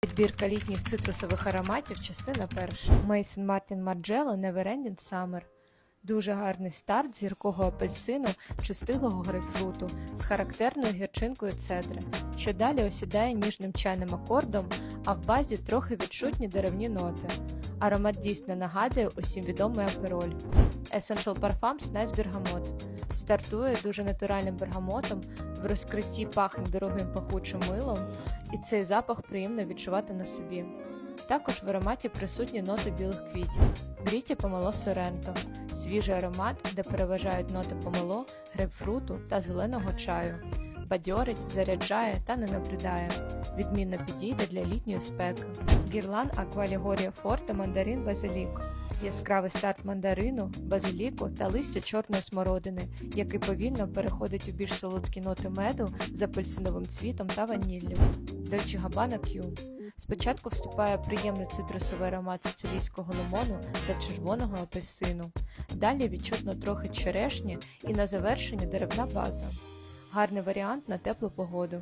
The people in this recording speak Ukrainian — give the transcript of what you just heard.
Підбірка літніх цитрусових ароматів, частина перша. Мейсон Мартін Марджело Neverending Summer. Дуже гарний старт з гіркого апельсину чи стиглого грейпфруту з характерною гірчинкою цедри, що далі осідає ніжним чайним акордом, а в базі трохи відчутні деревні ноти. Аромат дійсно нагадує усім відомий апероль. Essential Parfums Nice Bergamot. Стартує дуже натуральним бергамотом, в розкритті пахне дорогим пахучим милом, і цей запах приємно відчувати на собі. Також в ароматі присутні ноти білих квітів, гріті помело соренто, свіжий аромат, де переважають ноти помело, грейпфруту та зеленого чаю. Бадьорить, заряджає та не набридає. Відмінно підійде для літньої спеки. Гірлан Аквалігорія Форте Мандарин Базилік. Яскравий старт мандарину, базиліку та листя чорної смородини, який повільно переходить у більш солодкі ноти меду з апельсиновим цвітом та ваніллю. Дольче Габана Q. Спочатку вступає приємний цитрусовий аромат сицилійського лимону та червоного апельсину. Далі відчутно трохи черешні і на завершення деревна база. Гарний варіант на теплу погоду.